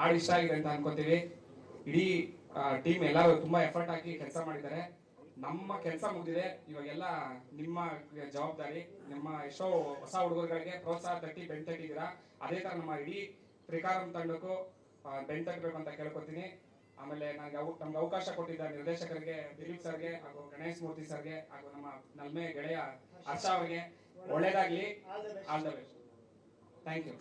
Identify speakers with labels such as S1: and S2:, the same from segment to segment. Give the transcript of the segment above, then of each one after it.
S1: ಹಾಡು ಇಷ್ಟ ಆಗಿದೆ ಅಂತ ಅನ್ಕೋತೀವಿ. ಇಡೀ ಟೀಮ್ ಎಲ್ಲರೂ ತುಂಬಾ ಎಫರ್ಟ್ ಹಾಕಿ ಕೆಲಸ ಮಾಡಿದ್ದಾರೆ. ನಮ್ಮ ಕೆಲಸ ಮುಗಿದಿದೆ. ಇವಾಗೆಲ್ಲ ನಿಮ್ಮ ಜವಾಬ್ದಾರಿ, ನಿಮ್ಮ ಎಷ್ಟೋ ಹೊಸ ಹುಡುಗರುಗಳಿಗೆ ಪ್ರೋತ್ಸಾಹ ತಟ್ಟಿ ಬೆನ್ ತಟ್ಟಿದ್ದೀರಾ? ಅದೇ ತರ ನಮ್ಮ ಇಡೀ ತ್ರಿಕಾರಂ ತಂಡಕ್ಕೂ ಬೆನ್ ತಟ್ಟಬೇಕು ಅಂತ ಕೇಳ್ಕೊತೀನಿ. ಆಮೇಲೆ ನನಗೆ ಅವು, ನಮ್ಗೆ ಅವಕಾಶ ಕೊಟ್ಟಿದ್ದ ನಿರ್ದೇಶಕರಿಗೆ, ದಿಲೀಪ್ ಸರ್ಗೆ, ಹಾಗೂ ಗಣೇಶ್ ಮೂರ್ತಿ ಸರ್ಗೆ, ಹಾಗೂ ನಮ್ಮ ನಲ್ಮೆ ಗೆಳೆಯ ಹರ್ಷ ಅವರಿಗೆ ಒಳ್ಳೇದಾಗ್ಲಿ. All the best thank you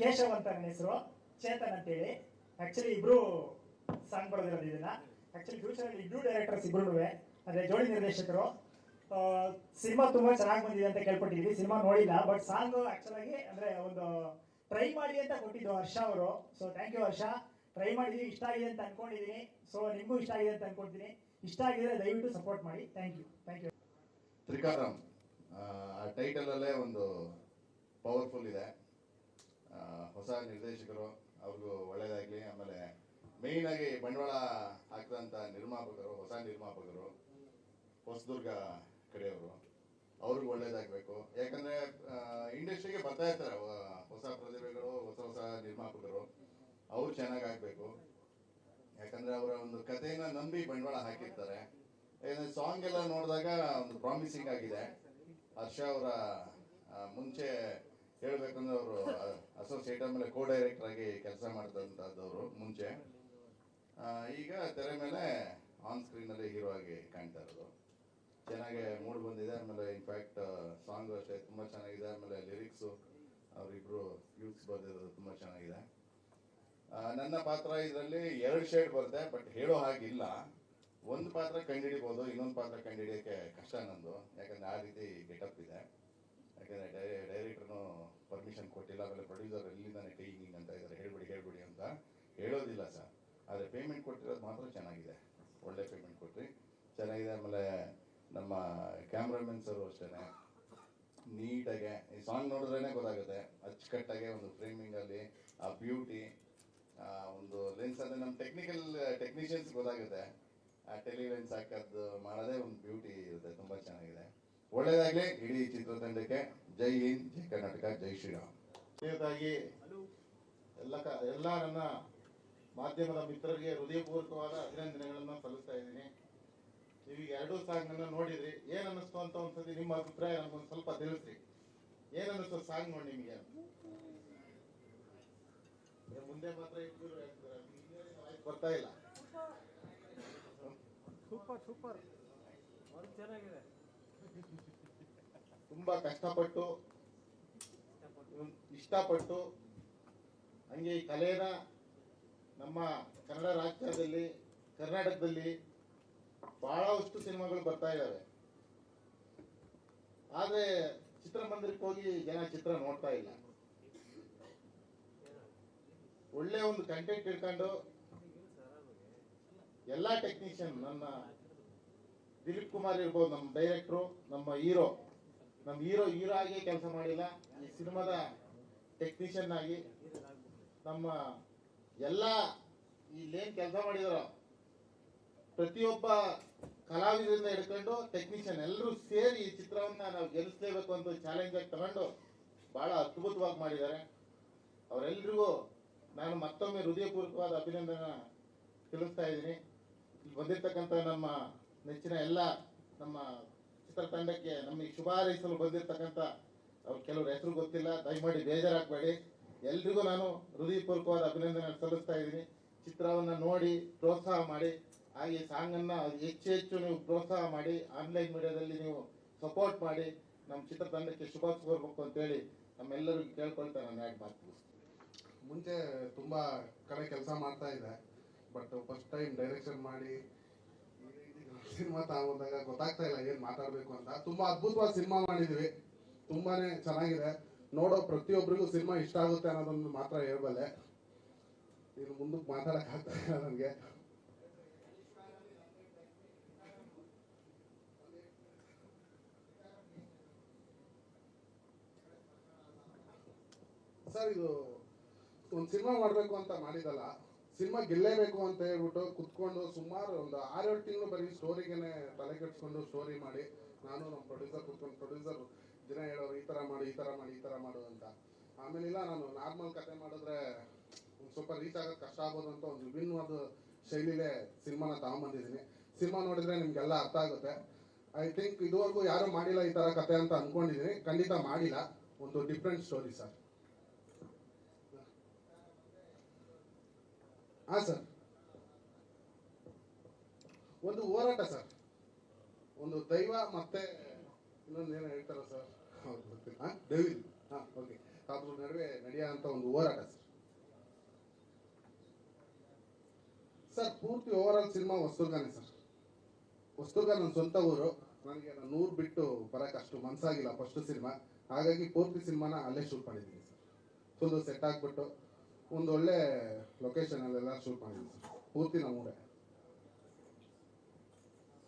S2: Keshav ಅಂತ ನನ್ನ ಹೆಸರು. ಚೇತನ್ ಅಂತೇಳಿ. ಆಕ್ಚುಲಿ ಇಬ್ರು ಸಾಂಗ್ ಬರೋದಿರೋದು ಇದನ್ನ. ಆಕ್ಚುಲಿ ಫ್ಯೂಚರ್ ಅಲ್ಲಿ ಇಬ್ರು ಡೈರೆಕ್ಟರ್ಸ್ ಇಬ್ರು ಅಂದ್ರೆ ಜೋಡಿ ನಿರ್ದೇಶಕರು. ಸಿನಿಮಾ ತುಂಬಾ ಚೆನ್ನಾಗಿ ಬಂದಿದೆ ಅಂತ ಕೇಳ್ಪಟ್ಟಿದ್ವಿ ಸಿನಿಮಾ ನೋಡಿಲ್ಲ ಬಟ್ ಸಾಂಗ್ ಆಕ್ಚುಲ್ ಆಗಿ ಅಂದ್ರೆ ಒಂದು ಟ್ರೈ ಮಾಡಿ ಅಂತ ಕೊಟ್ಟಿದ್ದು ಹರ್ಷ ಅವರು. So thank you Harsha. Try ಮಾಡಿದೀವಿ ಇಷ್ಟ ಆಗಿದೆ ಅಂತ ಅನ್ಕೊಂಡಿದೀನಿ. ಸೊ ನಿಮಗೂ ಇಷ್ಟ ಆಗಿದೆ ಅಂತ ಅನ್ಕೊಂಡಿದ್ದೀನಿ ಇಷ್ಟ ಆಗಿದ್ರೆ ದಯವಿಟ್ಟು ಸಪೋರ್ಟ್ ಮಾಡಿ. ಥ್ಯಾಂಕ್ ಯು ಥ್ಯಾಂಕ್ ಯು
S3: ತ್ರಿಕಾರಂ ಆ ಟೈಟಲ್ ಅಲ್ಲೇ ಒಂದು ಪವರ್ಫುಲ್ ಇದೆ. ಹೊಸ ನಿರ್ದೇಶಕರು, ಅವ್ರಿಗೂ ಒಳ್ಳೇದಾಗಲಿ. ಆಮೇಲೆ ಮೇಯ್ನ್ ಆಗಿ ಬಂಡವಾಳ ಹಾಕಿದಂಥ ನಿರ್ಮಾಪಕರು, ಹೊಸ ನಿರ್ಮಾಪಕರು, ಹೊಸದುರ್ಗ ಕಡೆಯವರು, ಅವ್ರಿಗೂ ಒಳ್ಳೇದಾಗಬೇಕು. ಯಾಕಂದರೆ ಇಂಡಸ್ಟ್ರಿಗೆ ಬರ್ತಾ ಇರ್ತಾರೆ. ಹೊಸ ಪ್ರತಿಭೆಗಳು, ಹೊಸ ಹೊಸ ನಿರ್ಮಾಪಕರು. ಅವ್ರು ಚೆನ್ನಾಗಿ ಆಗಬೇಕು. ಯಾಕಂದ್ರೆ ಅವರ ಒಂದು ಕಥೆಯನ್ನು ನಂಬಿ ಬಂಡವಾಳ ಹಾಕಿರ್ತಾರೆ. ಸಾಂಗ್ ಎಲ್ಲ ನೋಡಿದಾಗ ಒಂದು ಪ್ರಾಮಿಸಿಂಗ್ ಆಗಿದೆ. ಹರ್ಷ ಅವರ ಮುಂಚೆ ಹೇಳ್ಬೇಕಂದ್ರೆ ಅವರು ಅಸೋಸಿಯೇಟ್ ಆಮೇಲೆ ಕೋ ಡೈರೆಕ್ಟರ್ ಆಗಿ ಕೆಲಸ ಮಾಡಿದಂತಹದ್ದವರು ಮುಂಚೆ. ಈಗ ತೆರೆ ಮೇಲೆ ಆನ್ ಸ್ಕ್ರೀನ್ ಅಲ್ಲಿ ಹೀರೋ ಆಗಿ ಕಾಣ್ತಾ ಇರೋದು. ಚೆನ್ನಾಗಿ ಮೂಡ್ ಬಂದಿದೆ ಆಮೇಲೆ ಇನ್ಫ್ಯಾಕ್ಟ್ ಸಾಂಗ್ ಅಷ್ಟೇ ತುಂಬಾ ಚೆನ್ನಾಗಿದೆ ಆಮೇಲೆ ಲಿರಿಕ್ಸು ಅವರಿಬ್ರು ಯೂತ್ಸ್ ಬರೆದಿರೋದು ತುಂಬಾ ಚೆನ್ನಾಗಿದೆ. ನನ್ನ ಪಾತ್ರ ಇದರಲ್ಲಿ ಎರಡು ಶೇಡ್ ಬರುತ್ತೆ ಬಟ್ ಹೇಳೋ ಹಾಗಿಲ್ಲ. ಒಂದು ಪಾತ್ರ ಕಂಡುಹಿಡಿಬೋದು, ಇನ್ನೊಂದು ಪಾತ್ರ ಕಂಡುಹಿಡಿಯೋಕ್ಕೆ ಕಷ್ಟ ನಂದು. ಯಾಕಂದ್ರೆ ಆ ರೀತಿ ಗೆಟಪ್ ಇದೆ. ಯಾಕಂದ್ರೆ ಡೈರೆಕ್ಟರ್ನು ಪರ್ಮಿಷನ್ ಕೊಟ್ಟಿಲ್ಲ ಆಮೇಲೆ ಪ್ರೊಡ್ಯೂಸರ್ ಎಲ್ಲಿಂದಾನೆ ಹಿಂಗ್ ಅಂತ ಇದ್ದಾರೆ ಹೇಳ್ಬಿಡಿ ಹೇಳ್ಬಿಡಿ ಅಂತ ಹೇಳೋದಿಲ್ಲ ಸರ್. ಆದರೆ ಪೇಮೆಂಟ್ ಕೊಟ್ಟಿರೋದು ಮಾತ್ರ ಚೆನ್ನಾಗಿದೆ. ಒಳ್ಳೆ ಪೇಮೆಂಟ್ ಕೊಟ್ಟಿರಿ ಚೆನ್ನಾಗಿದೆ ಆಮೇಲೆ ನಮ್ಮ ಕ್ಯಾಮ್ರಾಮನ್ ಸರ್ ಅಷ್ಟೇ ನೀಟಾಗೆ ಈ ಸಾಂಗ್ ನೋಡಿದ್ರೇ ಗೊತ್ತಾಗುತ್ತೆ. ಅಚ್ಚುಕಟ್ಟಾಗೆ ಒಂದು ಫ್ರೇಮಿಂಗಲ್ಲಿ ಆ ಬ್ಯೂಟಿ ಒಂದು ಲೆನ್ಸ್ ಅಂದರೆ ನಮ್ಮ ಟೆಕ್ನಿಕಲ್ ಟೆಕ್ನಿಷಿಯನ್ಸ್ ಗೊತ್ತಾಗುತ್ತೆ. ಆ ಟೆಲಿ ಲೆನ್ಸ್ ಹಾಕೋದು ಮಾಡೋದೇ ಒಂದು ಬ್ಯೂಟಿ ಇರುತ್ತೆ ತುಂಬ ಚೆನ್ನಾಗಿದೆ. ಒಳ್ಳೇದಾಗ್ಲಿ ಇಡೀ ಚಿತ್ರತಂಡಕ್ಕೆ ಜೈ ಹಿಂದ್ ಜೈ ಕರ್ನಾಟಕ ಜೈ ಶ್ರೀರಾಮ್.
S4: ಎಲ್ಲ ಕ ಎಲ್ಲ ನನ್ನ ಮಾಧ್ಯಮದ ಮಿತ್ರರಿಗೆ ಹೃದಯಪೂರ್ವಕವಾದ ಅಭಿನಂದನೆಗಳನ್ನು ಸಲ್ಲಿಸ್ತಾ ಇದ್ದೀನಿ. ನೀವೀಗ ಎರಡೂ ಸಾಂಗ್ ಅನ್ನ ನೋಡಿದ್ರಿ. ಏನ್ ಅನ್ನಿಸ್ತು ಅಂತ ಒಂದ್ಸತಿ ನಿಮ್ಮ ಅಭಿಪ್ರಾಯ ನಮ್ಗೊಂದು ಸ್ವಲ್ಪ ತಿಳಿಸ್ರಿ. ಏನು ಅನ್ನಿಸ್ತು ಸಾಂಗ್ ನೋಡಿ ನಿಮಗೆ? ಮುಂದೆ ಮಾತ್ರ ಬರ್ತಾ ಇಲ್ಲ.
S5: Super super. ಚೆನ್ನಾಗಿದೆ.
S4: ತುಂಬಾ ಕಷ್ಟಪಟ್ಟು ಇಷ್ಟಪಟ್ಟು ಹಂಗೆ ಈ ಕಲೆನ ನಮ್ಮ ಕನ್ನಡ ರಾಜ್ಯದಲ್ಲಿ, ಕರ್ನಾಟಕದಲ್ಲಿ ಬಹಳಷ್ಟು ಸಿನಿಮಾಗಳು ಬರ್ತಾ ಇದ್ದಾವೆ ಆದ್ರೆ ಚಿತ್ರಮಂದಿರಕ್ಕೆ ಹೋಗಿ ಜನ ಚಿತ್ರ ನೋಡ್ತಾ ಇಲ್ಲ. ಒಳ್ಳೆ ಒಂದು ಕಂಟೆಂಟ್ ಇಟ್ಕೊಂಡು ಎಲ್ಲಾ ಟೆಕ್ನಿಷಿಯನ್ ನನ್ನ ದಿಲೀಪ್ ಕುಮಾರ್ ಇರ್ಬೋದು, ನಮ್ಮ ಡೈರೆಕ್ಟ್ರು ನಮ್ಮ ಹೀರೋ ನಮ್ಮ ಹೀರೋ ಹೀರೋ ಆಗಿ ಕೆಲಸ ಮಾಡಿಲ್ಲ. ಈ ಸಿನಿಮಾದ ಟೆಕ್ನಿಷಿಯನ್ ಆಗಿ ನಮ್ಮ ಎಲ್ಲ ಇಲ್ಲೇನ್ ಕೆಲಸ ಮಾಡಿದಾರೋ, ಪ್ರತಿಯೊಬ್ಬ ಕಲಾವಿದರಿಂದ ಹಿಡ್ಕೊಂಡು ಟೆಕ್ನಿಷಿಯನ್ ಎಲ್ಲರೂ ಸೇರಿ ಈ ಚಿತ್ರವನ್ನ ನಾವು ಗೆಲ್ಲಿಸಲೇಬೇಕು ಅಂತ ಚಾಲೆಂಜ್ ಆಗಿ ತಗೊಂಡು ಬಹಳ ಅದ್ಭುತವಾಗಿ ಮಾಡಿದ್ದಾರೆ. ಅವರೆಲ್ರಿಗೂ ನಾನು ಮತ್ತೊಮ್ಮೆ ಹೃದಯಪೂರ್ವಕವಾದ ಅಭಿನಂದನ ತಿಳಿಸ್ತಾ ಇದ್ದೀನಿ. ಬಂದಿರ್ತಕ್ಕಂಥ ನಮ್ಮ ನೆಚ್ಚಿನ ಎಲ್ಲ ನಮ್ಮ ಚಿತ್ರತಂಡಕ್ಕೆ ನಮಗೆ ಶುಭ ಹಾರೈಸಲು ಬಂದಿರ್ತಕ್ಕಂಥ ಅವ್ರ ಕೆಲವ್ರ ಹೆಸರು ಗೊತ್ತಿಲ್ಲ, ದಯಮಾಡಿ ಬೇಜಾರಾಗಬೇಡಿ. ಎಲ್ರಿಗೂ ನಾನು ಹೃದಯಪೂರ್ವಕವಾದ ಅಭಿನಂದನೆ ಸಲ್ಲಿಸ್ತಾ ಇದ್ದೀನಿ. ಚಿತ್ರವನ್ನು ನೋಡಿ ಪ್ರೋತ್ಸಾಹ ಮಾಡಿ, ಹಾಗೆ ಸಾಂಗನ್ನು ಹೆಚ್ಚು ಹೆಚ್ಚು ನೀವು ಪ್ರೋತ್ಸಾಹ ಮಾಡಿ, ಆನ್ಲೈನ್ ಮೀಡಿಯಾದಲ್ಲಿ ನೀವು ಸಪೋರ್ಟ್ ಮಾಡಿ, ನಮ್ಮ ಚಿತ್ರತಂಡಕ್ಕೆ ಶುಭ ಕೋರ್ಬೇಕು ಅಂತೇಳಿ ನಮ್ಮೆಲ್ಲರಿಗೂ ಕೇಳ್ಕೊಳ್ತಾ ನಾನು ಯಾಕೆ ಮಾಡ್ತೀನಿ.
S6: ಮುಂಚೆ ತುಂಬ ಕಡೆ ಕೆಲಸ ಮಾಡ್ತಾ ಇದ್ದೆ, ಬಟ್ ಫಸ್ಟ್ ಟೈಮ್ ಡೈರೆಕ್ಷನ್ ಮಾಡಿ ಸಿನಿಮಾ ತಗೊಂಡಾಗ ಗೊತ್ತಾಗ್ತಾ ಇಲ್ಲ ಏನ್ ಮಾತಾಡ್ಬೇಕು ಅಂತ. ತುಂಬಾ ಅದ್ಭುತವಾದ ಸಿನಿಮಾ ಮಾಡಿದ್ವಿ. ತುಂಬಾನೇ ಚೆನ್ನಾಗಿದೆ. ನೋಡೋ ಪ್ರತಿಯೊಬ್ಬರಿಗೂ ಸಿನಿಮಾ ಇಷ್ಟ ಆಗುತ್ತೆ ಅನ್ನೋದೊಂದು ಮಾತ್ರ ಹೇಳ್ಬಲ್ಲೆ. ಇನ್ನು ಮುಂದಕ್ಕೆ ಮಾತಾಡಕ್ ಆಗ್ತಾ ಇಲ್ಲ ನನಗೆ. ಸರ್, ಇದು ಒಂದು ಸಿನಿಮಾ ಮಾಡಬೇಕು ಅಂತ ಮಾಡಿದಲ್ಲ ಸಿನಿಮಾ ಗೆಲ್ಲೇಬೇಕು ಅಂತ ಹೇಳ್ಬಿಟ್ಟು ಕುತ್ಕೊಂಡು ಸುಮಾರು ಒಂದು ಆರೇಳು ತಿಂಗಳು ಬರೀ ಸ್ಟೋರಿಗೆನೆ ತಲೆ ಕಟ್ಸ್ಕೊಂಡು ಸ್ಟೋರಿ ಮಾಡಿ, ನಾನು ನಮ್ಮ ಪ್ರೊಡ್ಯೂಸರ್ ಕುತ್ಕೊಂಡು ಪ್ರೊಡ್ಯೂಸರ್ ದಿನ ಹೇಳೋರು ಈ ಥರ ಮಾಡು, ಈ ಥರ ಮಾಡಿ, ಈ ಥರ ಮಾಡು ಅಂತ. ಆಮೇಲೆ ಇಲ್ಲ ನಾನು ನಾರ್ಮಲ್ ಕತೆ ಮಾಡೋದು ಸ್ವಲ್ಪ ರೀಚ್ ಆಗೋದು ಕಷ್ಟ ಆಗ್ಬೋದು ಅಂತ ಒಂದು ವಿಭಿನ್ನವಾದ ಶೈಲಿಲೇ ಸಿನಿಮಾನ ತಗೊಂಬಂದಿದ್ದೀನಿ. ಸಿನಿಮಾ ನೋಡಿದ್ರೆ ನಿಮ್ಗೆಲ್ಲ ಅರ್ಥ ಆಗುತ್ತೆ. ಐ ಥಿಂಕ್ ಇದುವರೆಗೂ ಯಾರು ಮಾಡಿಲ್ಲ ಈ ತರ ಕತೆ ಅಂತ ಅಂದ್ಕೊಂಡಿದ್ದೀನಿ ಖಂಡಿತ ಮಾಡಿಲ್ಲ. ಒಂದು ಡಿಫ್ರೆಂಟ್ ಸ್ಟೋರಿ ಸರ್. ಹಾ ಸರ್. ಒಂದು ಹೋರಾಟ ಸರ್. ಒಂದು ದೈವ ಮತ್ತೆ ಇನ್ನೊಂದು ಏನೋ ಹೇಳ್ತಾರ ಸರ್? ಹೌದು, ಗೊತ್ತಿಲ್ಲ. ಹಾ ಓಕೆ. ಅದ್ರ ನಡುವೆ ನಡೆಯುವಂತ ಒಂದು ಹೋರಾಟ ಸರ್. ಸರ್, ಪೂರ್ತಿ ಓವರ್ ಆಲ್ ಸಿನಿಮಾ ವಸ್ತುಗಾನೆ ಸರ್. ಹೊಸದುರ್ಗ ನನ್ನ ಸ್ವಂತ ಊರು. ನನಗೆ ನಾನು ನೂರು ಬಿಟ್ಟು ಬರಕ್ಕೆ ಅಷ್ಟು ಮನಸ್ಸಾಗಿಲ್ಲ ಫಸ್ಟ್ ಸಿನಿಮಾ ಹಾಗಾಗಿ ಪೂರ್ತಿ ಸಿನಿಮಾನ ಅಲ್ಲೇ ಶೂಟ್ ಮಾಡಿದ್ದೀನಿ ಸರ್. ಫುಲ್ಲು ಸೆಟ್ ಹಾಕ್ಬಿಟ್ಟು ಒಂದು ಒಳ್ಳೆ ಲೊಕೇಶನ್ ಅಲ್ಲೆಲ್ಲ ಶೂಟ್ ಮಾಡಿದ್ದೀನಿ ಸರ್ ಪೂರ್ತಿ ನಮ್ಮೂರೇ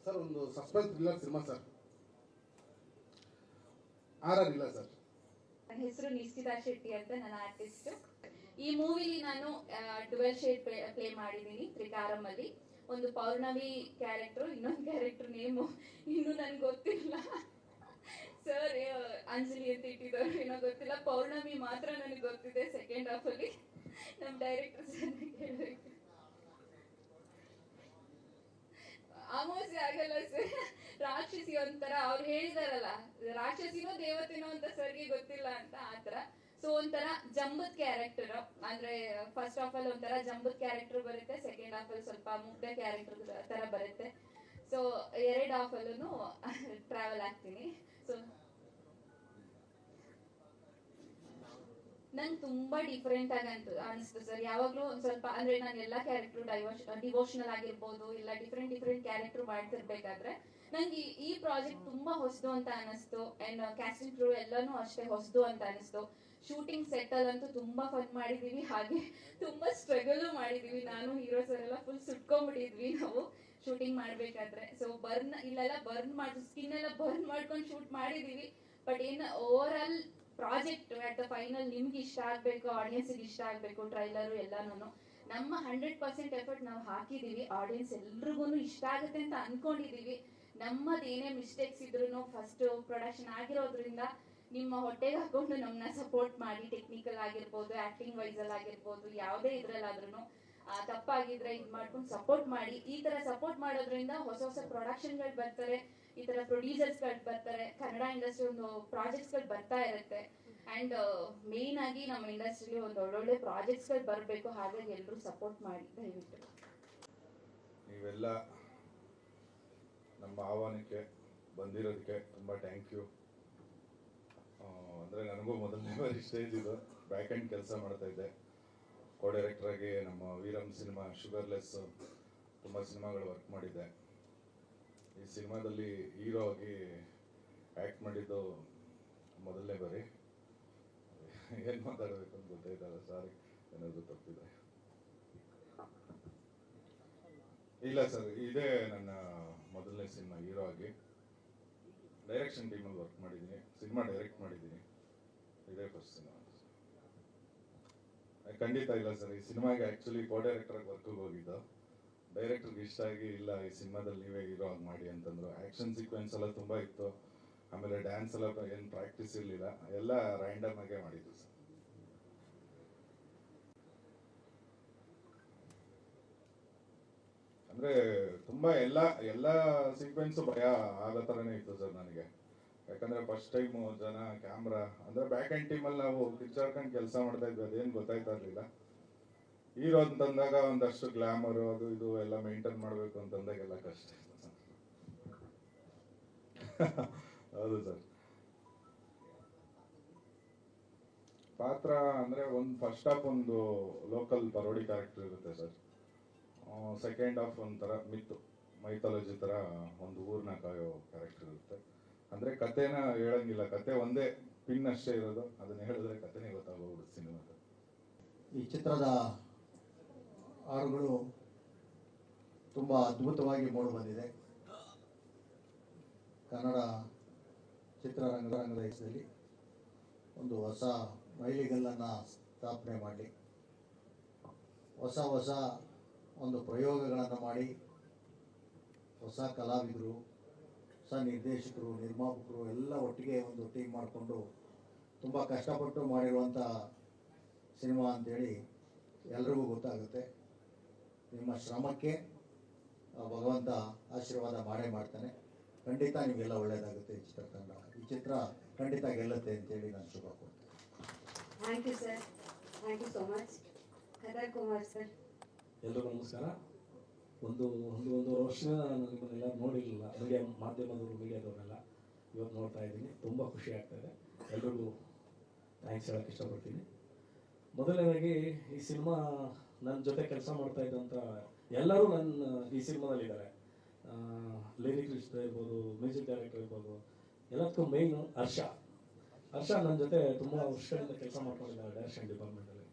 S6: ಸರ್, ಒಂದು ಸಸ್ಪೆನ್ಸ್ ಥ್ರಿಲ್ಲರ್ ಸಿನಿಮಾ ಸರ್. ಆರ್ ಇಲ್ಲ ಸರ್.
S7: ನನ್ನ ಹೆಸರು ನಿಶ್ಚಿತಾ ಶೆಟ್ಟಿ ಅಂತ ನನ್ನ ಆರ್ಟಿಸ್ಟ್ ಈ ಮೂವಿಲಿ ನಾನು ಟ್ವೆಲ್ ಶೇಡ್ ಪ್ಲೇ ಮಾಡಿದ್ದೀನಿ ತ್ರಿಕಾರಂ ಅಲ್ಲಿ ಒಂದು ಪೌರ್ಣಮಿ ಕ್ಯಾರೆಕ್ಟರ್ ಇನ್ನೊಂದು ಕ್ಯಾರೆಕ್ಟರ್ ನೇಮು ಇನ್ನು ನನ್ಗೆ ಗೊತ್ತಿಲ್ಲ. ಸರ್ ಅಂಜಲಿ ಅಂತ ಇಟ್ಟಿದ್ದಾರೆ ಏನೋ ಗೊತ್ತಿಲ್ಲ. ಪೌರ್ಣಮಿ ಮಾತ್ರ ನನಗೆ ಗೊತ್ತಿದೆ ಸೆಕೆಂಡ್ ಹಾಫ್ ಅಲ್ಲಿ. ನಮ್ಮ ಡೈರೆಕ್ಟರ್ ಸರ್ ಅಮಾವಾಸ್ಯೆ ಆಗಲ್ಲ ಸರ್. ರಾಕ್ಷಸಿ ಒಂಥರ ಅವ್ರು ಹೇಳಿದಾರಲ್ಲ, ರಾಕ್ಷಸಿನೋ ದೇವತೆನೋ ಅಂತ ಸರ್ಗೆ ಗೊತ್ತಿಲ್ಲ ಅಂತ ಆತರ ಸೊ ಒಂಥರ ಜಂಬದ್ ಕ್ಯಾರೆಕ್ಟರ್ ಅಂದ್ರೆ ಫಸ್ಟ್ ಆಫ್ ಆಲ್ ಒಂಥರ ಜಂಬದ್ ಕ್ಯಾರೆಕ್ಟರ್ ಬರುತ್ತೆ ಸೆಕೆಂಡ್ ಹಾಫ್ ಅಲ್ಲಿ ಸ್ವಲ್ಪ ಮುಗ್ಧ ಕ್ಯಾರೆಕ್ಟರ್ ತರ ಬರುತ್ತೆ. ಸೊ ಎರಡ್ ಹಾಫ್ ಅಲ್ಲೂ ಟ್ರಾವೆಲ್ ಆಗ್ತೀನಿ. ಸೊ ನಂಗೆ ತುಂಬಾ ಡಿಫ್ರೆಂಟ್ ಆಗಿ ಅನ್ಸ್ ಅನಿಸ್ತು ಸರ್. ಯಾವಾಗ್ಲೂ ಒಂದ್ ಸ್ವಲ್ಪ, ಅಂದ್ರೆ ನಾನು ಎಲ್ಲಾ ಕ್ಯಾರೆಕ್ಟರ್ ಡೈವೋಶ್ ಡಿವೋಷನಲ್ ಆಗಿರ್ಬೋದು, ಇಲ್ಲ ಡಿಫ್ರೆಂಟ್ ಡಿಫ್ರೆಂಟ್ ಕ್ಯಾರೆಕ್ಟರ್ ಮಾಡ್ತಿರ್ಬೇಕಾದ್ರೆ ನಂಗೆ ಈ- ಈ ಪ್ರಾಜೆಕ್ಟ್ ತುಂಬಾ ಹೊಸದು ಅಂತ ಅನಿಸ್ತು. ಅಂಡ್ ಕ್ಯಾಸ್ಟಿಂಗ್ ಕ್ರೂ ಎಲ್ಲಾನು ಅಷ್ಟೇ ಹೊಸದು ಅಂತ ಅನಿಸ್ತು. ಶೂಟಿಂಗ್ ಸೆಟ್ ಅಲ್ಲಂತೂ ತುಂಬಾ ಫನ್ ಮಾಡಿದೀವಿ. ಹಾಗೆ ತುಂಬಾ ಸ್ಟ್ರಗಲ್ ಮಾಡಿದೀವಿ. ನಾನು, ಹೀರೋ ಸರ್ ಎಲ್ಲ ಫುಲ್ ಸುಟ್ಕೊಂಡ್ಬಿಟ್ಟಿದ್ವಿ ನಾವು ಶೂಟಿಂಗ್ ಮಾಡ್ಬೇಕಾದ್ರೆ. ಸೊ ಬರ್ನ್ ಇಲ್ಲೆಲ್ಲ ಬರ್ನ್ ಮಾಡಿ ಸ್ಕಿನ್ ಎಲ್ಲ ಬರ್ನ್ ಮಾಡ್ಕೊಂಡು ಶೂಟ್ ಮಾಡಿದೀವಿ. ಬಟ್ ಏನ್ over all project at the final ನಿಮ್ಗೆ ಇಷ್ಟ ಆಗ್ಬೇಕು ಆಡಿಯನ್ಸ್ ಇಷ್ಟ ಆಗ್ಬೇಕು ಟ್ರೈಲರ್ ಎಲ್ಲಾನು ನಮ್ಮ ಹಂಡ್ರೆಡ್ ಪರ್ಸೆಂಟ್ ಎಫರ್ಟ್ ನಾವು ಹಾಕಿದೀವಿ ಆಡಿಯನ್ಸ್ ಎಲ್ರಿಗೂ ಇಷ್ಟ ಆಗುತ್ತೆ ಅಂತ ಅನ್ಕೊಂಡಿದೀವಿ. ನಮ್ಮದ್ ಏನೇ ಮಿಸ್ಟೇಕ್ಸ್ ಇದ್ರು ಫಸ್ಟ್ ಪ್ರೊಡಕ್ಷನ್ ಆಗಿರೋದ್ರಿಂದ ನಿಮ್ಮ ಹೊಟ್ಟೆಗೆ ಹಾಕೊಂಡು ನಮ್ಮನ್ನ ಸಪೋರ್ಟ್ ಮಾಡಿ ಟೆಕ್ನಿಕಲ್ ಆಗಿರ್ಬೋದು ಆಕ್ಟಿಂಗ್ ವೈಸ್ ಅಲ್ಲಿ ಆಗಿರ್ಬೋದು, ಯಾವುದೇ ಇದ್ರಲ್ಲಾದ್ರೂ ತಪ್ಪಾಗಿದ್ರೆ ಇದ್ ಮಾಡ್ಕೊಂಡು ಸಪೋರ್ಟ್ ಮಾಡಿ. ಈ ತರ ಸಪೋರ್ಟ್ ಮಾಡೋದ್ರಿಂದ ಹೊಸ ಹೊಸ ಪ್ರೊಡಕ್ಷನ್ಗಳು ಬರ್ತಾರೆ. ಈ ತರ ಪ್ರೊಡ್ಯೂಸರ್ಸ್ಗಳು ಬರ್ತಾರೆ, ಕನ್ನಡ ಇಂಡಸ್ಟ್ರಿ ಒಂದು ಪ್ರಾಜೆಕ್ಟ್ಸ್ಗಳು ಬರ್ತಾ ಇರುತ್ತೆ. ಅಂಡ್ ಮೇನ್ ಆಗಿ ನಮ್ಮ ಇಂಡಸ್ಟ್ರಿಲಿ ಒಂದು ಒಳ್ಳೊಳ್ಳೆ ಪ್ರಾಜೆಕ್ಟ್ಸ್ಗಳು ಬರಬೇಕು, ಹಾಗಾಗಿ ಎಲ್ಲರೂ ಸಪೋರ್ಟ್ ಮಾಡಿ ದಯವಿಟ್ಟು.
S8: ನೀವೆಲ್ಲ ನಮ್ಮ ಆಹ್ವಾನಕ್ಕೆ ಬಂದಿರೋದಕ್ಕೆ ತುಂಬ ಥ್ಯಾಂಕ್ ಯು ಅಂದರೆ ನನಗೂ ಮೊದಲನೇ ಬಾರಿ ಸ್ಟೇಜ್ ಇದು ಬ್ಯಾಕ್ ಎಂಡ್ ಕೆಲಸ ಮಾಡ್ತಾ ಇದ್ದೆ. ಕೋ ಡೈರೆಕ್ಟರ್ ಆಗಿ ನಮ್ಮ ವೀರಂ ಸಿನಿಮಾ ಶುಗರ್ಲೆಸ್ ತುಂಬ ಸಿನಿಮಾಗಳು ವರ್ಕ್ ಮಾಡಿದ್ದೆ. ಈ ಸಿನಿಮಾದಲ್ಲಿ ಹೀರೋ ಆಗಿ ಆ್ಯಕ್ಟ್ ಮಾಡಿದ್ದು ಮೊದಲನೇ ಬಾರಿ. ಏನು ಮಾತಾಡಬೇಕು ಅಂತ ಗೊತ್ತಾಯ್ತಲ್ಲ ಸಾರಿ. ಏನಾದರೂ ತಪ್ಪಿದೆ ಇಲ್ಲ ಸರ್, ಇದೇ ನನ್ನ ಮೊದಲನೇ ಸಿನಿಮಾ, ಹೀರೋ ಆಗಿ. ಡೈರೆಕ್ಷನ್ ಟೀಮಲ್ಲಿ ವರ್ಕ್ ಮಾಡಿದ್ದೀನಿ. ಸಿನಿಮಾ ಡೈರೆಕ್ಟ್ ಮಾಡಿದ್ದೀನಿ. ಇದೇ ಫಸ್ಟ್ ಸಿನಿಮಾ ಖಂಡಿತ ಇಲ್ಲ ಸರ್, ಈ ಸಿನಿಮಾಗೆ ಆ್ಯಕ್ಚುಲಿ ಕೋ ಡೈರೆಕ್ಟರ್ ವರ್ಕಿಗೆ ಹೋಗಿದ್ದು. ಡೈರೆಕ್ಟರ್ಗೆ ಇಷ್ಟ ಆಗಿ ಇಲ್ಲ, ಈ ಸಿನಿಮಾದಲ್ಲಿ ನೀವೇ ಇರೋ ಹಾಗೆ ಮಾಡಿ ಅಂತಂದ್ರು. ಆ್ಯಕ್ಷನ್ ಸೀಕ್ವೆನ್ಸ್ ಎಲ್ಲ ತುಂಬಾ ಇತ್ತು. ಆಮೇಲೆ ಡ್ಯಾನ್ಸ್ ಎಲ್ಲ ಏನು ಪ್ರಾಕ್ಟೀಸ್ ಇರಲಿಲ್ಲ. ಎಲ್ಲ ರ್ಯಾಂಡಮ್ ಆಗೇ ಮಾಡಿದ್ದು ಸರ್. ಅಂದ್ರೆ ತುಂಬಾ ಎಲ್ಲ ಎಲ್ಲ ಸೀಕ್ವೆನ್ಸ್ ಭಯ ಆಗೋ ಥರನೇ ಇತ್ತು ಸರ್ ನನಗೆ. ಯಾಕಂದ್ರೆ ಫಸ್ಟ್ ಟೈಮ್ ಜನ ಕ್ಯಾಮ್ರಾ ಅಂದ್ರೆ ಬ್ಯಾಕ್ ಎಂಡ್ ಟೀಮಲ್ಲಿ ನಾವು ಕಿಚ್ಚಾಡ್ಕೊಂಡು ಕೆಲಸ ಮಾಡ್ತಾ ಇದ್ವಿ, ಅದೇನು ಗೊತ್ತಾಯ್ತಾ ಇರಲಿಲ್ಲ. ಹೀರೋ ಅಂತಂದಾಗ ಒಂದಷ್ಟು ಗ್ಲಾಮರ್ ಅದು ಇದು ಎಲ್ಲ ಮೇಂಟೈನ್ ಮಾಡಬೇಕು ಅಂತಂದಾಗ ಎಲ್ಲ ಕಷ್ಟ. ಹೌದು ಸರ್. ಪಾತ್ರ ಅಂದ್ರೆ ಒಂದು ಫಸ್ಟ್ ಆಫ್ ಒಂದು ಲೋಕಲ್ ಪರೋಡಿ ಕ್ಯಾರೆಕ್ಟರ್ ಇರುತ್ತೆ ಸರ್. ಸೆಕೆಂಡ್ ಹಾಫ್ ಒಂಥರ ಮಿತ್ತು ಮೈಥಾಲಜಿ ತರ ಒಂದು ಊರ್ನ ಕಾಯೋ ಕ್ಯಾರೆಕ್ಟರ್ ಇರುತ್ತೆ. ಅಂದ್ರೆ ಕತೆನ ಹೇಳಂಗಿಲ್ಲ, ಕತೆ ಒಂದೇ ಪಿನ್ ಅಷ್ಟೇ ಇರೋದು. ಅದನ್ನ ಹೇಳಿದ್ರೆ ಕತೆನೇ ಗೊತ್ತಾಗೋಗ್ಬಿಡುತ್ತೆ ಸಿನಿಮಾದ.
S9: ಈ ಚಿತ್ರದ ಹಾಡುಗಳು ತುಂಬ ಅದ್ಭುತವಾಗಿ ಮೂಡಿ ಬಂದಿದೆ. ಕನ್ನಡ ಚಿತ್ರರಂಗದ ರಂಗದಲ್ಲಿ ಒಂದು ಹೊಸ ಮೈಲಿಗಲ್ಲನ್ನು ಸ್ಥಾಪನೆ ಮಾಡಿ, ಹೊಸ ಹೊಸ ಒಂದು ಪ್ರಯೋಗಗಳನ್ನು ಮಾಡಿ, ಹೊಸ ಕಲಾವಿದರು, ಹೊಸ ನಿರ್ದೇಶಕರು, ನಿರ್ಮಾಪಕರು ಎಲ್ಲ ಒಟ್ಟಿಗೆ ಒಂದು ಟೀಮ್ ಮಾಡಿಕೊಂಡು ತುಂಬ ಕಷ್ಟಪಟ್ಟು ಮಾಡಿರುವಂಥ ಸಿನಿಮಾ ಅಂತೇಳಿ ಎಲ್ರಿಗೂ ಗೊತ್ತಾಗುತ್ತೆ. ನಿಮ್ಮ ಶ್ರಮಕ್ಕೆ ಭಗವಂತ ಆಶೀರ್ವಾದ ಮಾಡೇ ಮಾಡ್ತಾನೆ. ಖಂಡಿತ ನಿಮಗೆಲ್ಲ ಒಳ್ಳೆಯದಾಗುತ್ತೆ ಈ ಚಿತ್ರತಂಡ. ಈ ಚಿತ್ರ ಖಂಡಿತ ಗೆಲ್ಲುತ್ತೆ ಅಂತೇಳಿ ನಾನು ಶುಭ ಕೊಡ್ತೇನೆ
S10: thank you sir thank you so much Khadar Kumar sir
S5: ಎಲ್ಲರಿಗೂ ನಮಸ್ಕಾರ. ಒಂದು ಒಂದು ಒಂದೂವರೆ ವರ್ಷ ನಾನು ನಿಮ್ಮನ್ನೆಲ್ಲ ನೋಡಿರಲಿಲ್ಲ. ಮೀಡಿಯಾ ಮಾಧ್ಯಮದವರು ಮೀಡಿಯಾದವರೆಲ್ಲ ಇವತ್ತು ನೋಡ್ತಾ ಇದ್ದೀನಿ. ತುಂಬ ಖುಷಿ ಆಗ್ತಾಯಿದೆ ಎಲ್ರಿಗೂ ಥ್ಯಾಂಕ್ಸ್ ಹೇಳೋಕ್ಕೆ ಇಷ್ಟಪಡ್ತೀನಿ. ಮೊದಲನೇದಾಗಿ ಈ ಸಿನಿಮಾ ನನ್ನ ಜೊತೆ ಕೆಲಸ ಮಾಡ್ತಾ ಇದ್ದಂತ ಎಲ್ಲರೂ ನನ್ನ ಈ ಸಿನಿಮಾದಲ್ಲಿದ್ದಾರೆ ಲಿರಿಕ್ಲಿಸ್ಟ್ ಇರ್ಬೋದು ಮ್ಯೂಸಿಕ್ ಡೈರೆಕ್ಟರ್ ಇರ್ಬೋದು, ಎಲ್ಲದಕ್ಕೂ ಮೇಯ್ನು ಹರ್ಷ. ಹರ್ಷ ನನ್ನ ಜೊತೆ ತುಂಬ ವರ್ಷಗಳಿಂದ ಕೆಲಸ ಮಾಡ್ಕೊಂಡಿದ್ದಾರೆ ಡೈರೆಕ್ಷನ್ ಡಿಪಾರ್ಟ್ಮೆಂಟಲ್ಲಿ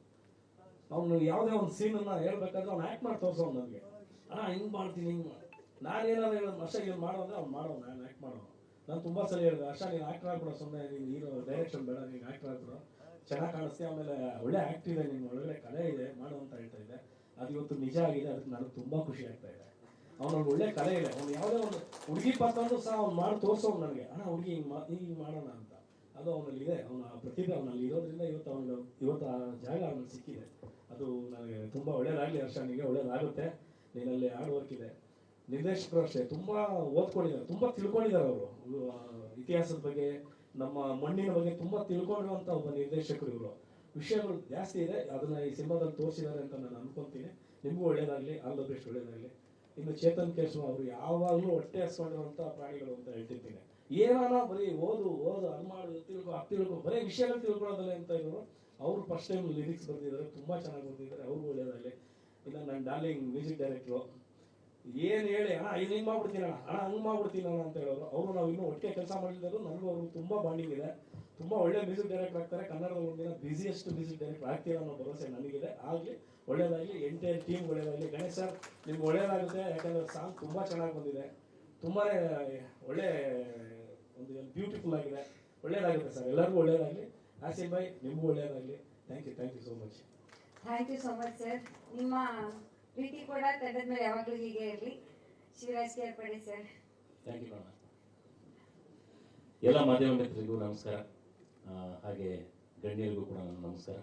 S5: ಅವನು ಯಾವುದೇ ಒಂದು ಸೀನನ್ನು ಹೇಳ್ಬೇಕಾದ್ರೆ ಅವ್ನು ಆ್ಯಕ್ಟ್ ಮಾಡಿ ತೋರಿಸೋ ನನಗೆ. ಅಣ್ಣ, ಹಿಂಗೆ ಮಾಡ್ತೀನಿ, ಹಿಂಗೆ ನಾನು ಏನಾದ್ರು ಹೇಳೋದು ಹರ್ಷ ಮಾಡೋ ಅಂದ್ರೆ ಅವ್ನು ಮಾಡೋ, ನಾನು ಆಕ್ಟ್ ಮಾಡೋ ನಾನು ತುಂಬ ಸಲ ಹೇಳಿದೆ, ಹರ್ಷ, ನೀನು ಆ್ಯಕ್ಟರ್ ಆಗ್ಬಿಡೋ ಸುಮ್ಮನೆ ನೀನು ಹೀರೋ ಡೈರೆಕ್ಷನ್ ಬೇಡ, ನೀನು ಆ್ಯಕ್ಟರ್ ಆಗ್ಬಿಡೋ. ಚೆನ್ನಾಗಿ ಕಾಣಿಸ್ತೀಯ ಆಮೇಲೆ ಒಳ್ಳೆ ಆ್ಯಕ್ಟ್ ಇದೆ ನಿಮ್ಗೆ ಒಳ್ಳೆ ಕಲೆ ಇದೆ ಮಾಡು ಅಂತ ಹೇಳ್ತಾ ಅದು ಇವತ್ತು ನಿಜ ಆಗಿದೆ, ಅದಕ್ಕೆ ನನಗೆ ತುಂಬ ಖುಷಿ ಆಗ್ತಾ ಇದೆ. ಅವನೊಂದು ಒಳ್ಳೆ ಕಲೆ ಇದೆ. ಅವ್ನು ಯಾವುದೇ ಒಂದು ಹುಡುಗಿ ಪಾತ್ರ ಸಹ ಅವ್ನು ಮಾಡಿ ತೋರಿಸೋನು ನನಗೆ, ಅಣ್ಣ, ಹುಡುಗಿ ಹಿಂಗೆ ಮಾ ಹಿಂಗೆ ಮಾಡೋಣ ಅಂತ. ಅದು ಅವನಲ್ಲಿ ಇದೆ. ಅವನ ಪ್ರತಿಭೆ ಅವನಲ್ಲಿ ಇರೋದ್ರಿಂದ ಇವತ್ತು ಅವನು ಇವತ್ತು ಆ ಜಾಗ ಅವನಿಗೆ ಸಿಕ್ಕಿದೆ. ಅದು ನನಗೆ ತುಂಬ ಒಳ್ಳೇದಾಗಲಿ ಹರ್ಷನಿಗೆ ಒಳ್ಳೇದಾಗುತ್ತೆ. ನೀನಲ್ಲಿ ಹಾರ್ಡ್ ವರ್ಕ್ ಇದೆ. ನಿರ್ದೇಶಕರು ಅಷ್ಟೇ, ತುಂಬ ಓದ್ಕೊಂಡಿದ್ದಾರೆ, ತುಂಬ ತಿಳ್ಕೊಂಡಿದ್ದಾರೆ ಅವರು. ಇತಿಹಾಸದ ಬಗ್ಗೆ ನಮ್ಮ ಮಣ್ಣಿನ ಬಗ್ಗೆ ತುಂಬಾ ತಿಳ್ಕೊಂಡಿರುವಂತ ಒಬ್ಬ ನಿರ್ದೇಶಕರು ಇವರು. ವಿಷಯಗಳು ಜಾಸ್ತಿ ಇದೆ, ಅದನ್ನ ಈ ಸಿನಿಮಾದಲ್ಲಿ ತೋರಿಸಿದ್ದಾರೆ ಅಂತ ನಾನು ಅನ್ಕೊಂತೀನಿ. ನಿಮಗೂ ಒಳ್ಳೇದಾಗ್ಲಿ, ಆಲ್ ದ ಬೆಸ್ಟ್ ಒಳ್ಳೇದಾಗ್ಲಿ. ಇನ್ನು ಚೇತನ್ ಕೇಶವ ಅವರು ಯಾವಾಗಲೂ ಹೊಟ್ಟೆ ಹಸ್ಕೊಂಡಿರುವಂತ ಪ್ರಾಣಿಗಳು ಅಂತ ಹೇಳ್ತಿರ್ತೀನಿ. ಏನಾನ ಬರೀ ಓದು ಓದು, ಅದು ಮಾಡು, ತಿಳ್ಕೊ, ಅದು ತಿಳ್ಕೊ, ಬರೀ ವಿಷಯಗಳು ತಿಳ್ಕೊಳ್ಳೋದಲ್ಲ ಅಂತ ಇವರು ಅವ್ರು ಫಸ್ಟ್ ಟೈಮ್ ಲಿರಿಕ್ಸ್ ಬರ್ದಿದ್ದಾರೆ, ತುಂಬಾ ಚೆನ್ನಾಗಿ ಬರ್ದಿದ್ದಾರೆ, ಅವ್ರಿಗೂ ಒಳ್ಳೇದಾಗಲಿ. ಇಲ್ಲ ನನ್ನ ಡಾರ್ಲಿಂಗ್ ಮ್ಯೂಸಿಕ್ ಡೈರೆಕ್ಟ್ರು ಏನು ಹೇಳಿ, ಅಣ್ಣ ಇದು ಹಿಂಗೆ ಮಾಡ್ಬಿಡ್ತೀನಿ ಅಣ್ಣ ಅಣ್ಣ ಹಂಗೆ ಮಾಡ್ಬಿಡ್ತೀನಿ ಅಂತ ಹೇಳೋರು ಅವರು ನಾವು ಇನ್ನೂ ಒಟ್ಟಿಗೆ ಕೆಲಸ ಮಾಡಿದ್ರು ನನಗೂ ಅವರು ತುಂಬ ಬಾಂಡಿಂಗ್ ಇದೆ. ತುಂಬ ಒಳ್ಳೆ ಮ್ಯೂಸಿಕ್ ಡೈರೆಕ್ಟರ್ ಆಗ್ತಾರೆ, ಕನ್ನಡದ ಒಂದಿನ ಬಿಸಿಯೆಸ್ಟ್ ಮ್ಯೂಸಿಕ್ ಡೈರೆಕ್ಟರ್ ಆಗ್ತೀರ ಅನ್ನೋ ಭರವಸೆ ನನಗಿದೆ. ಆಗಲಿ, ಒಳ್ಳೇದಾಗಲಿ, ಎಂಟೈರ್ ಟೀಮ್ ಒಳ್ಳೇದಾಗಲಿ. ಗಣೇಶ್ ಸರ್, ನಿಮ್ಗೆ ಒಳ್ಳೇದಾಗುತ್ತೆ, ಯಾಕಂದ್ರೆ ಸಾಂಗ್ ತುಂಬ ಚೆನ್ನಾಗಿ ಬಂದಿದೆ. ತುಂಬಾ ಒಳ್ಳೆ, ಒಂದು ಬ್ಯೂಟಿಫುಲ್ ಆಗಿದೆ. ಒಳ್ಳೇದಾಗುತ್ತೆ ಸರ್, ಎಲ್ಲರಿಗೂ ಒಳ್ಳೇದಾಗಲಿ. ಆಸಿಫ್ ಬಾಯ್ ನಿಮಗೂ ಒಳ್ಳೇದಾಗಲಿ. Thank you thank you so much
S10: thank you so much sir ನಿಮ್ಮ ಪ್ರೀತಿ ಕೂಡ ತಂಡದ ಮೇಲೆ ಯಾವಾಗಲೂ ಹೀಗೆ ಇರಲಿ. ಶಿವರಾಜ್ ಕೇರ್ಪಡೆ ಸರ್.
S11: ಎಲ್ಲ ಮಾಧ್ಯಮ ಮಿತ್ರರಿಗೂ ನಮಸ್ಕಾರ. ಹಾಗೆ ಗಣ್ಯರಿಗೂ ಕೂಡ ನಮಸ್ಕಾರ.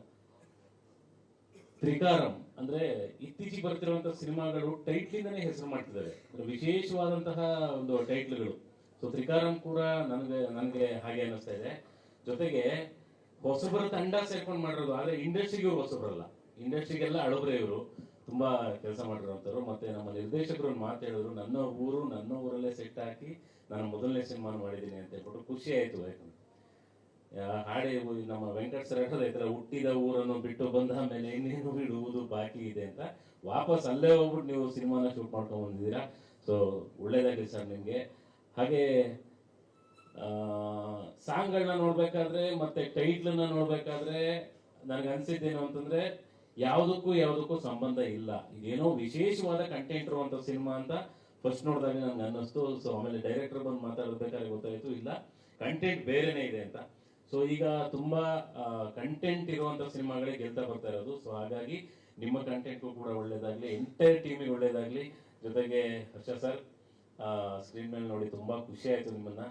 S11: ತ್ರಿಕಾರಂ ಅಂದ್ರೆ ಇತ್ತೀಚೆಗೆ ಬರ್ತಿರುವಂತಹ ಸಿನಿಮಾಗಳು ಟೈಟ್ಲಿಂದನೇ ಹೆಸರು ಮಾಡ್ತಿದ್ದಾರೆ ವಿಶೇಷವಾದಂತಹ ಒಂದು ಟೈಟ್ಲ್ಗಳು. ಸೊ ತ್ರಿಕಾರಂ ಕೂಡ ನನಗೆ ನನಗೆ ಹಾಗೆ ಅನ್ನಿಸ್ತಾ ಇದೆ. ಜೊತೆಗೆ ಹೊಸಬರ ತಂಡ ಸೇರ್ಕೊಂಡು ಮಾಡಿರೋದು, ಆದ್ರೆ ಇಂಡಸ್ಟ್ರಿಗೆ ಹೊಸಬರಲ್ಲ. ಇಂಡಸ್ಟ್ರಿಗೆಲ್ಲ ಅಳಬ್ರೆ ಇವರು. ತುಂಬಾ ಕೆಲಸ ಮಾಡಿರುವಂತವ್ರು ಮತ್ತೆ ನಮ್ಮ ನಿರ್ದೇಶಕರು ಮಾತು ಹೇಳಿದ್ರು, ನನ್ನ ಊರು, ನನ್ನ ಊರಲ್ಲೇ ಸೆಟ್ ಹಾಕಿ ನಾನು ಮೊದಲನೇ ಸಿನಿಮಾ ಮಾಡಿದ್ದೀನಿ ಅಂತ ಹೇಳ್ಬಿಟ್ಟು ಖುಷಿ ಆಯ್ತು ಯಾಕಂದ್ರೆ. ಹಾಡೇ ನಮ್ಮ ವೆಂಕಟ ಸರ್ ಹೇಳೋದೈತಲ್ಲ ಹುಟ್ಟಿದ ಊರನ್ನು ಬಿಟ್ಟು ಬಂದ ಮೇಲೆ ಇನ್ನೇನು ಇಡುವುದು ಬಾಕಿ ಇದೆ ಅಂತ. ವಾಪಸ್ ಅಲ್ಲೇ ಹೋಗ್ಬಿಟ್ಟು ನೀವು ಸಿನಿಮಾನ ಶೂಟ್ ಮಾಡ್ಕೊಂಡು ಬಂದಿದ್ದೀರಾ? ಸೊ ಒಳ್ಳೇದಾಗಲಿ ಸರ್ ನಿಮಗೆ. ಹಾಗೆ ಸಾಂಗ್ಗಳನ್ನ ನೋಡ್ಬೇಕಾದ್ರೆ ಮತ್ತೆ ಟೈಟ್ಲನ್ನ ನೋಡ್ಬೇಕಾದ್ರೆ ನನಗೆ ಅನ್ಸಿದ್ದೇನು ಅಂತಂದ್ರೆ ಯಾವುದಕ್ಕೂ ಯಾವುದಕ್ಕೂ ಸಂಬಂಧ ಇಲ್ಲ. ಇದೇನೋ ವಿಶೇಷವಾದ ಕಂಟೆಂಟ್ ಇರುವಂತ ಸಿನಿಮಾ ಅಂತ ಫಸ್ಟ್ ನೋಡಿದಾಗ ನನ್ಗೆ ಅನ್ನಿಸ್ತು. ಸೊ ಆಮೇಲೆ ಡೈರೆಕ್ಟರ್ ಬಂದು ಮಾತಾಡಬೇಕಾದ್ರೆ ಗೊತ್ತಾಯ್ತು. ಇಲ್ಲ ಕಂಟೆಂಟ್ ಬೇರೆನೇ ಇದೆ ಅಂತ. ಸೊ ಈಗ ತುಂಬಾ ಕಂಟೆಂಟ್ ಇರುವಂತ ಸಿನಿಮಾಗಳೇ ಗೆಲ್ತಾ ಬರ್ತಾ ಇರೋದು. ಸೊ ಹಾಗಾಗಿ ನಿಮ್ಮ ಕಂಟೆಂಟ್ ಕೂಡ ಒಳ್ಳೇದಾಗ್ಲಿ ಎಂಟೈರ್ ಟೀಮಿಗೆ ಒಳ್ಳೇದಾಗ್ಲಿ. ಜೊತೆಗೆ ಹರ್ಷ ಸರ್ ಸ್ಕ್ರೀನ್ ಮೇಲೆ ನೋಡಿ ತುಂಬಾ ಖುಷಿ ಆಯ್ತು ನಿಮ್ಮನ್ನ.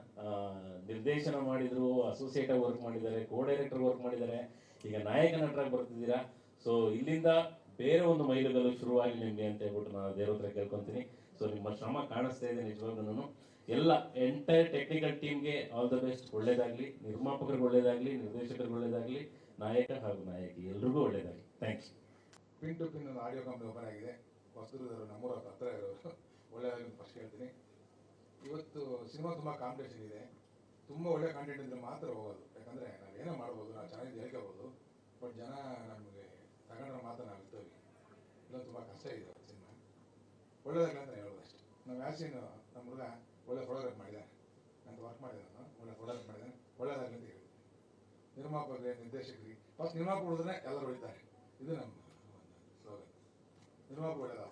S11: ನಿರ್ದೇಶನ ಮಾಡಿದ್ರು ಅಸೋಸಿಯೇಟ್ ವರ್ಕ್ ಮಾಡಿದ್ದಾರೆ ಕೋ ಡೈರೆಕ್ಟರ್ ವರ್ಕ್ ಮಾಡಿದ್ದಾರೆ. ಈಗ ನಾಯಕ ನಟರಾಗಿ ಬರ್ತಿದ್ದೀರಾ? ಸೊ ಇಲ್ಲಿಂದ ಬೇರೆ ಒಂದು ಮೈಲುಗಲ್ಲು ಶುರುವಾಗಿ ನಿಮಗೆ ಅಂತ ಹೇಳ್ಬಿಟ್ಟು ನಾನು ದೇವ್ರ ಹತ್ರ ಕೇಳ್ಕೊಂತೀನಿ. ಸೊ ನಿಮ್ಮ ಶ್ರಮ ಕಾಣಿಸ್ತಾ ಇದೆ ನಿಜವಾಗ್ಲೂ ಎಲ್ಲ ಎಂಟೈರ್ ಟೆಕ್ನಿಕಲ್ ಟೀಮ್ಗೆ ಆಲ್ ದ ಬೆಸ್ಟ್ ಒಳ್ಳೇದಾಗ್ಲಿ. ನಿರ್ಮಾಪಕರಿಗೆ ಒಳ್ಳೇದಾಗ್ಲಿ, ನಿರ್ದೇಶಕರಿಗೆ ಒಳ್ಳೇದಾಗ್ಲಿ, ನಾಯಕ ಹಾಗೂ ನಾಯಕಿ ಎಲ್ರಿಗೂ ಒಳ್ಳೇದಾಗ್ಲಿ. ಥ್ಯಾಂಕ್ಸ್
S12: ಪಿನ್ ಟು ಪಿನ್ ಒಂದು ಆಡಿಯೋ ಕಂಪ್ನಿ ಓಪನ್ ಆಗಿದೆ. ಹೊಸದುರ್ಗದವರು ನಮ್ಮೂರ ಹತ್ರ ಇರೋರು. ಒಳ್ಳೆಯದಾಗಿ ಫಸ್ಟ್ ಹೇಳ್ತೀನಿ. ಇವತ್ತು ಸಿನಿಮಾ ತುಂಬ ಕಾಂಪಿಟೇಷನ್ ಇದೆ. ತುಂಬ ಒಳ್ಳೆ ಕಾಂಟೆಂಟ್ ಇದ್ರೆ ಮಾತ್ರ ಹೋಗೋದು. ಯಾಕಂದರೆ ಏನೋ ಮಾಡ್ಬೋದು, ನಾವು ಚೆನ್ನಾಗಿ ಹೇಳ್ಕೋಬೋದು ಬಟ್ ಜನ ನಮಗೆ ಮಾತ್ರ ನಾವು ಇರ್ತೀವಿ ಇಲ್ಲ ತುಂಬ ಕಷ್ಟ ಇದೆ ಸಿನಿಮಾ. ಒಳ್ಳೇದಾಗಲಿ ಅಂತ ಹೇಳೋದು ಅಷ್ಟೇ. ನಾವು ವ್ಯಾಸಿನ್ ನಮ್ಮ ಹುಡುಗ ಒಳ್ಳೆ ಫೋಟೋಗ್ರಾಫ್ ಮಾಡಿದ್ದಾರೆ ಅಂತ ವರ್ಕ್ ಮಾಡಿದೆ ನಾನು, ಒಳ್ಳೆ ಫೋಟೋಗ್ರಾಫ್ ಮಾಡಿದೆ ಒಳ್ಳೇದಾಗಲಿ ಅಂತ ಹೇಳ್ತೀನಿ ನಿರ್ಮಾಪಕರಿಗೆ ನಿರ್ದೇಶಕರಿಗೆ ಫಸ್ಟ್ ನಿರ್ಮಾಪಕ ಉಳಿದ್ರೆ ಎಲ್ಲರೂ ಹೊಡಿತಾರೆ. ಇದು ನಮ್ಮ ಸ್ಲೋಗನ್ ನಿರ್ಮಾಪಕ ಒಳ್ಳೆಯದ